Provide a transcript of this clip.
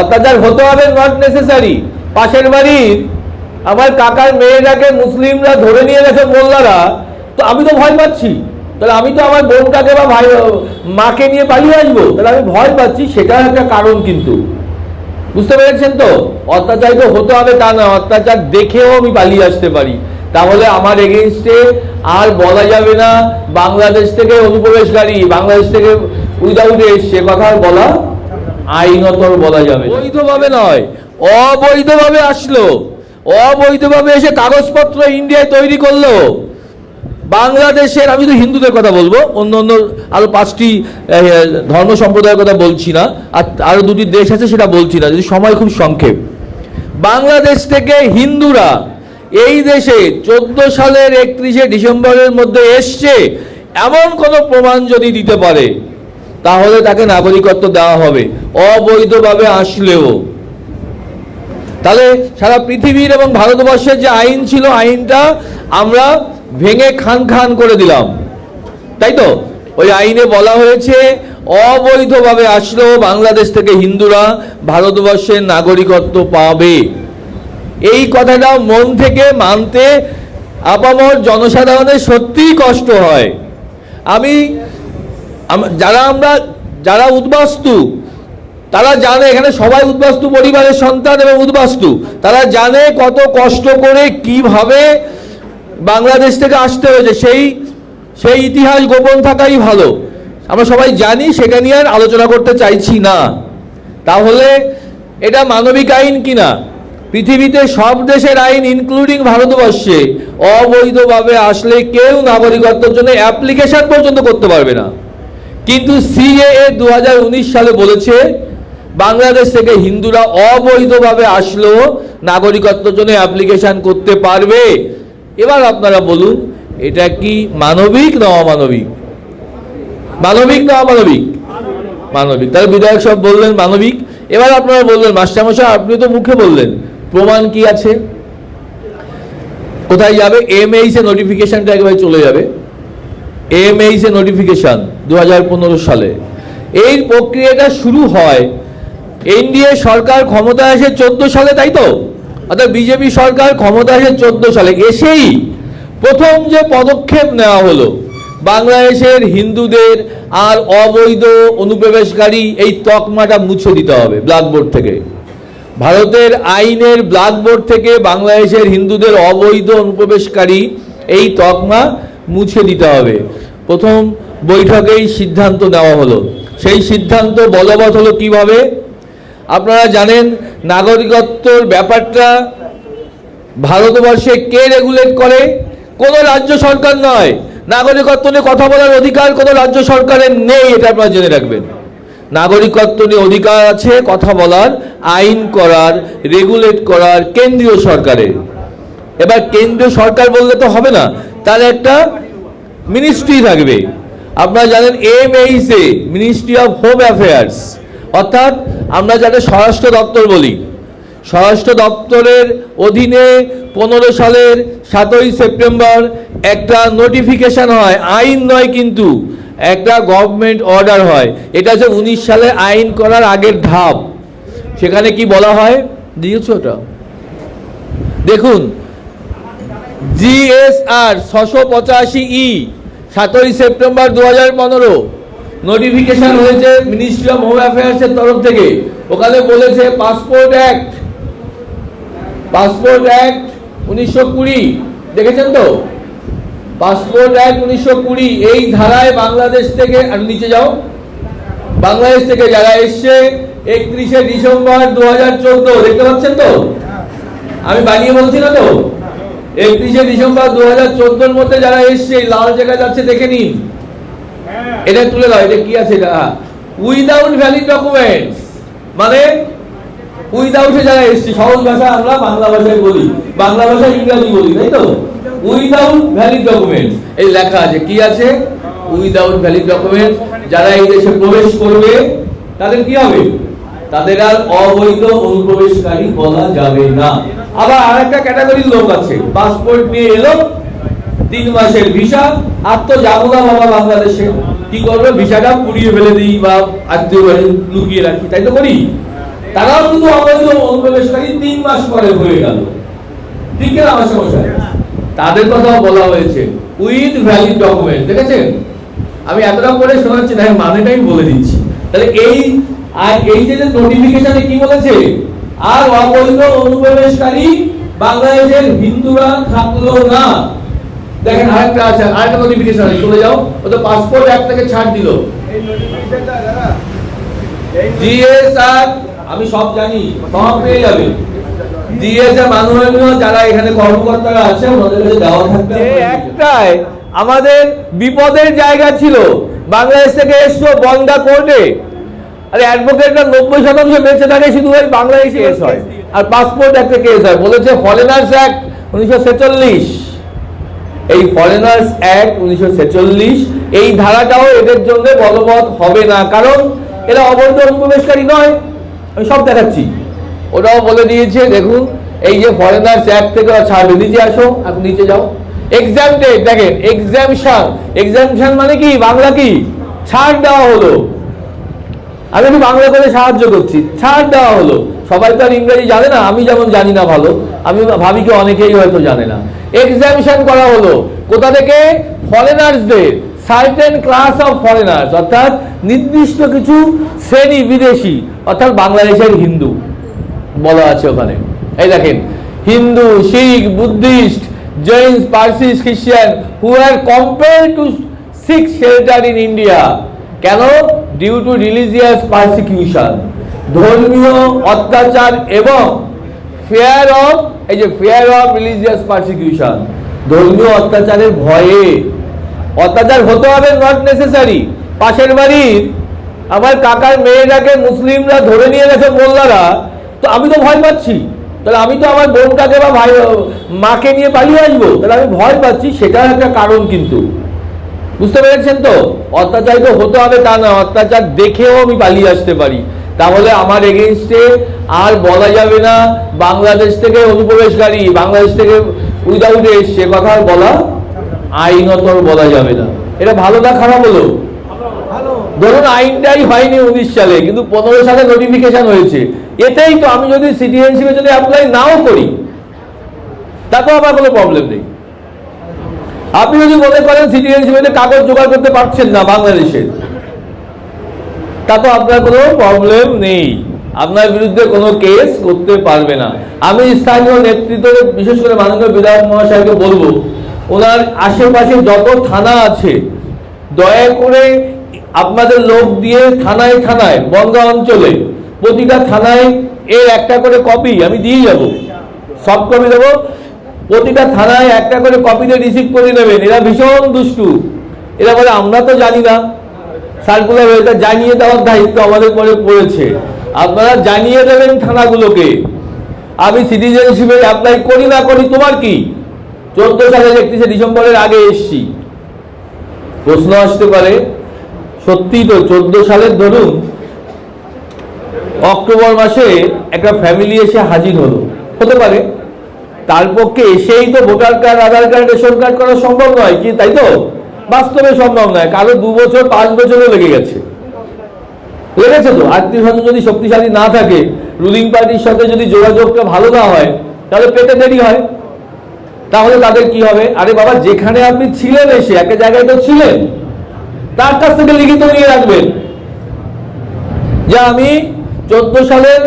অত্যাচার হতে হবে নট নেসেসারি পাশের বাড়ির আমার কাকার মেয়েটাকে মুসলিমরা ধরে নিয়ে গেছে মোল্লারা, তো আমি তো ভয় পাচ্ছি। তাহলে আমি তো আমার বোনটাকে বা ভাই, মাকে নিয়ে পালিয়ে আসব। তাহলে আমি ভয় পাচ্ছি, সেটাও একটা কারণ কিন্তু। বুঝতে পেরেছেন তো? অত্যাচার তো হতে হবে তা না, অত্যাচার দেখেও আমি পালিয়ে আসতে পারি। তাহলে আমার এগেনস্টে আর বলা যাবে না, বাংলাদেশ থেকে অনুপ্রবেশকারী, বাংলাদেশ থেকে উইদাউট এসছে কথা বলা আইনত বলা যাবে বৈধভাবে নয়, অবৈধভাবে আসলো। অবৈধভাবে এসে কাগজপত্র ইন্ডিয়ায় তৈরি করল। বাংলাদেশের, আমি তো হিন্দুদের কথা বলব, অন্য অন্য আরও পাঁচটি ধর্ম সম্প্রদায়ের কথা বলছি না, আর আরও দুটি দেশ আছে সেটা বলছি না, যদি সময় খুব সংক্ষেপ। বাংলাদেশ থেকে হিন্দুরা এই দেশে চোদ্দ সালের একত্রিশে ডিসেম্বরের মধ্যে এসছে, এমন কোনো প্রমাণ যদি দিতে পারে তাহলে তাকে নাগরিকত্ব দেওয়া হবে। অবৈধভাবে আসলেও। তাহলে সারা পৃথিবীর এবং ভারতবর্ষের যে আইন ছিল, আইনটা আমরা ভেঙে খান খান করে দিলাম। তাই তো? ওই আইনে বলা হয়েছে, অবৈধভাবে আসলেও বাংলাদেশ থেকে হিন্দুরা ভারতবর্ষের নাগরিকত্ব পাবে। এই কথাটা মন থেকে মানতে আপামর জনসাধারণের সত্যিই কষ্ট হয়। আমি যারা আমরা, যারা উদ্বাস্তু, তারা জানে এখানে সবাই উদ্বাস্তু, পরিবারের সন্তান এবং উদ্বাস্তু। তারা জানে কত কষ্ট করে কীভাবে বাংলাদেশ থেকে আসতে হয়েছে। সেই সেই ইতিহাস গোপন থাকাই ভালো। আমরা সবাই জানি সেটা নিয়ে আর আলোচনা করতে চাইছি না। তাহলে এটা মানবিক আইন কিনা? পৃথিবীতে সব দেশের আইন ইনক্লুডিং ভারতবর্ষে, অবৈধভাবে আসলে কেউ নাগরিকত্বের জন্য অ্যাপ্লিকেশন পর্যন্ত করতে পারবে না। কিন্তু সিএএ দু হাজার উনিশ সালে বলেছে, বাংলাদেশ থেকে হিন্দুরা অবৈধভাবে আসলেও নাগরিকত্বের জন্য অ্যাপ্লিকেশন করতে পারবে। এবার আপনারা বলুন, এটা কি মানবিক না অমানবিক? মানবিক না অমানবিক? মানবিক। তাহলে বিধায়ক সব বললেন মানবিক। এবার আপনারা বললেন, মাস্টারমশাই, আপনি তো মুখে বললেন। প্রমাণ কি আছে? কোথায় যাবে? এমএইস এ নোটিফিকেশনটা একেবারে চলে যাবে। এমএইস এ নোটিফিকেশন দু সালে। এই প্রক্রিয়াটা শুরু হয় এনডিএ সরকার ক্ষমতা আসে চোদ্দ সালে, তাই তো? অর্থাৎ বিজেপি সরকার ক্ষমতা আসে চোদ্দ সালে। এসেই প্রথম যে পদক্ষেপ নেওয়া হলো, বাংলাদেশের হিন্দুদের আর অবৈধ অনুপ্রবেশকারী, এই তকমাটা মুছে দিতে হবে ব্ল্যাকবোর্ড থেকে। ভারতের আইনের ব্ল্যাকবোর্ড থেকে বাংলাদেশের হিন্দুদের অবৈধ অনুপ্রবেশকারী, এই তকমা মুছে দিতে হবে। প্রথম বৈঠকেই সিদ্ধান্ত নেওয়া হলো। সেই সিদ্ধান্ত বলবৎ হলো কীভাবে? আপনারা জানেন নাগরিকত্বর ব্যাপারটা ভারতবর্ষে কে রেগুলেট করে? কোনো রাজ্য সরকার নয়। নাগরিকত্ব নিয়ে কথা বলার অধিকার কোনো রাজ্য সরকারের নেই, এটা আপনারা জেনে রাখবেন। নাগরিকত্ব নিয়ে অধিকার আছে, কথা বলার, আইন করার রেগুলেট করার কেন্দ্রীয় সরকারের। এবার কেন্দ্রীয় সরকার বললে তো হবে না তার একটা মিনিস্ট্রি থাকবে। আপনারা জানেন M H A ministry of home affairs অর্থাৎ আমরা যাকে স্বরাষ্ট্র দপ্তর বলি। স্বরাষ্ট্র দপ্তরের অধীনে পনেরো সালের সাতই সেপ্টেম্বর একটা নোটিফিকেশন হয়, আইন নয় কিন্তু, একটা গভর্নমেন্ট অর্ডার হয়। এটা হচ্ছে উনিশ সালে আইন করার আগের ধাপ। সেখানে কি বলা হয়? দিয়েছ ওটা? দেখুন জিএসআর ছশো পঁচাশি ই, সাতই সেপ্টেম্বর দু হাজার পনেরো। নোটিফিকেশন হয়েছে মিনিস্ট্রি অফ হোম অ্যাফেয়ার্সের তরফ থেকে। ওখানে বলেছে পাসপোর্ট অ্যাক্ট পাসপোর্ট অ্যাক্ট উনিশশো কুড়ি। দেখেছেন তো? পাসপোর্ট অ্যাক্ট উনিশশো কুড়ি, এই ধারায় বাংলাদেশ থেকে, আর নিচে যাও। বাংলাদেশ থেকে যারা এসছে, একত্রিশে ডিসেম্বর দু হাজার চোদ্দ, দেখতে পাচ্ছেন তো? আমি বানিয়ে বলছি না তো? একত্রিশে ডিসেম্বর দু হাজার চোদ্দোর মধ্যে যারা এসছে লাল জায়গা যাচ্ছে দেখে নিন। এটা তুলে দাও এটা কি আছে এটা? উইদাউট ভ্যালিড ডকুমেন্টস মানে উইদাউটে যারা এসছে সহজ ভাষা আমরা বাংলা ভাষায় বলি বাংলা ভাষায় ইংরাজি বলি তাই তো? উইদাউট ভ্যালিড ডকুমেন্টস এই লেখা আছে কি আছে? উইদাউট ভ্যালিড ডকুমেন্টস যারা এই দেশে প্রবেশ করবে তাদের কি হবে? তাদের আর অবৈধ অনুপ্রবেশকারী বলা যাবে না। আবার আরেকটা ক্যাটাগরির লোক আছে, পাসপোর্ট নিয়ে এলো, তিন মাসের ভিসা, আর তো যাব না বাবা বাংলাদেশে। কি করবে? ভিসাটা পুড়িয়ে ফেলে দিই বা আত্মীয় লুকিয়ে রাখি, তাই তো করি? তারাও কিন্তু অবৈধ অনুপ্রবেশকারী তিন মাস পরে হয়ে গেল। ঠিক না আমার সমস্যা তাদের কথাও বলা হয়েছে, উইথ ভ্যালিড ডকুমেন্ট দেখেছেন? আমি এতটা করে শোনাচ্ছি না মানেটাই বলে দিচ্ছি। তাহলে এই আর এই যে নোটিফিকেশনে কি বলেছে? আর অবৈধ অনুপ্রবেশকারী বাংলাদেশের হিন্দুরা থাকল না। দেখেন আরেকটা আছে আরেকটা নোটিফিকেশন আছে চলে যাও। ও তো পাসপোর্ট অ্যাক্ট থেকে ছাড় দিল। জিএসআর আমি সব জানি সব পেয়ে যাবে। জিএসআর মাননীয় যারা এখানে কর্মকর্তারা আছে ওনাদের কাছে দেওয়া থাকবে। একটাই আমাদের বিপদের জায়গা ছিল। বাংলাদেশ থেকে এসছো বনগা কোর্টে। আরে অ্যাডভোকেটরা নব্বই শতাংশ বেঁচে থাকে শুধু ওই বাংলাদেশি কেস হয়। আর পাসপোর্ট একটা কেস হয়। বলেছে ফরেনার্স অ্যাক্ট উনিশশো ছেচল্লিশ। এই ফরেনার্স অ্যাক্ট উনিশশো ছেচল্লিশ এই ধারাটাও এদের জন্য বলবৎ হবে না। কারণ এরা অবৈধ অনুপ্রবেশকারী নয়। আমি সব দেখাচ্ছি। ওটাও বলে দিয়েছে দেখুন এই যে ফরেনার্স অ্যাক্ট থেকে ওরা ছাড়বে। নিচে আসো আপনি নিচে যাও। এক্সামটেড দেখেন এক্সামশন এক্সামশন মানে কি? বাংলা কি? ছাড় দেওয়া হলো। আমি একটু বাংলা করে সাহায্য করছি। ছাড় দেওয়া হলো। সবাই তো আর ইংরেজি জানে না, আমি যেমন জানি না ভালো, আমি ভাবি কি অনেকেই হয়তো জানে না। এক্সামিশন করা হলো। কোথা থেকে? ফরেনার্সদের সার্টেন ক্লাস অফ ফরেনার্স অর্থাৎ নির্দিষ্ট কিছু শ্রেণি বিদেশি, অর্থাৎ বাংলাদেশের হিন্দু বলা আছে ওখানে। এই দেখেন, Hindu, Sikh, Buddhist, Jain, Parsis, Christian who are compare to six shelter in India কেন? ডিউ টু রিলিজিয়াস পারসিকিউশন ধর্মীয় অত্যাচার এবং ফেয়ার অফ এই যে ফেয়ার অফ রিলিজিয়াস পারসিকিউশন ধর্মীয় অত্যাচারের ভয়ে। অত্যাচার হতে হবে নট নেসেসারি পাশের বাড়ির আমার কাকার মেয়েটাকে মুসলিমরা ধরে নিয়ে গেছে মোল্লারা, তো আমি তো ভয় পাচ্ছি। তাহলে আমি তো আমার বোনটাকে বা ভাই, মাকে নিয়ে পালিয়ে আসব। তাহলে আমি ভয় পাচ্ছি, সেটার একটা কারণ কিন্তু। বুঝতে পেরেছেন তো? অত্যাচার তো হতে হবে তা না অত্যাচার দেখেও আমি পালিয়ে আসতে পারি। তাহলে আমার এগেনস্টে আর বলা যাবে না বাংলাদেশ থেকে অনুপ্রবেশকারী বাংলাদেশ থেকে উইদাউট এসছে কথা বলা আইনত বলা যাবে না। এটা ভালো না খারাপ হলো? ধরুন আইনটাই হয়নি উনিশ সালে কিন্তু পনেরো সালে নোটিফিকেশন হয়েছে। এতেই তো আমি যদি সিটিজেনশিপে যদি অ্যাপ্লাই নাও করি তাতেও আমার কোনো প্রবলেম নেই। আপনি যদি মনে করেন সিটিজেনশিপে কাগজ জোগাড় করতে পারছেন না বাংলাদেশের তো আপনার কোনো প্রবলেম নেই। আপনার বিরুদ্ধে কোনো কেস করতে পারবে না। আমি স্থানীয় নেতৃত্ব, বিশেষ করে মাননীয় বিধায়ক মহাশয়কে বলব, ওনার আশেপাশে যত থানা আছে, দয়া করে আপনাদের লোক দিয়ে থানায় থানায় বনগা অঞ্চলে, প্রতিটা থানায় এর একটা করে কপি আমি দিয়ে যাব। সব কপি দেবো। প্রতিটা থানায় একটা করে কপিতে রিসিভ করে নেবেন। এরা ভীষণ দুষ্টু। এরা বলে, আমরা তো জানি না। সার্কুলার এটা জানিয়ে দেওয়ার দায়িত্ব আমাদের পরে পড়েছে। আপনারা জানিয়ে দেবেন থানাগুলোকে। আমি সিটিজেনশিপে অ্যাপ্লাই করি না করি, তোমার কি? চোদ্দ সালের একত্রিশে ডিসেম্বরের আগে এসছি। প্রশ্ন আসতে পারে, সত্যি তো চোদ্দ সালের ধরুন, অক্টোবর মাসে একটা ফ্যামিলি এসে হাজির হলো। হতে পারে। তার পক্ষে এসেই তো voter card Aadhaar card ration card করা সম্ভব নয়, কি তাই তো? বাস্তবে সম্ভব নয়, কারও দু বছর, পাঁচ বছরও লেগে গেছে। লেগেছে তো? আত্মীয় স্বজন যদি শক্তিশালী না থাকে রুলিং পার্টির সাথে যদি যোগাযোগটা ভালো না হয়, তাহলে পেতে দেরি হয়। তাহলে তাদের কি হবে? আরে বাবা, যেখানে আপনি ছিলেন এসে একটা জায়গায় তো ছিলেন। তার কাছ থেকে লিখিত নিয়ে রাখবেন। যে আমি চোদ্দ সালের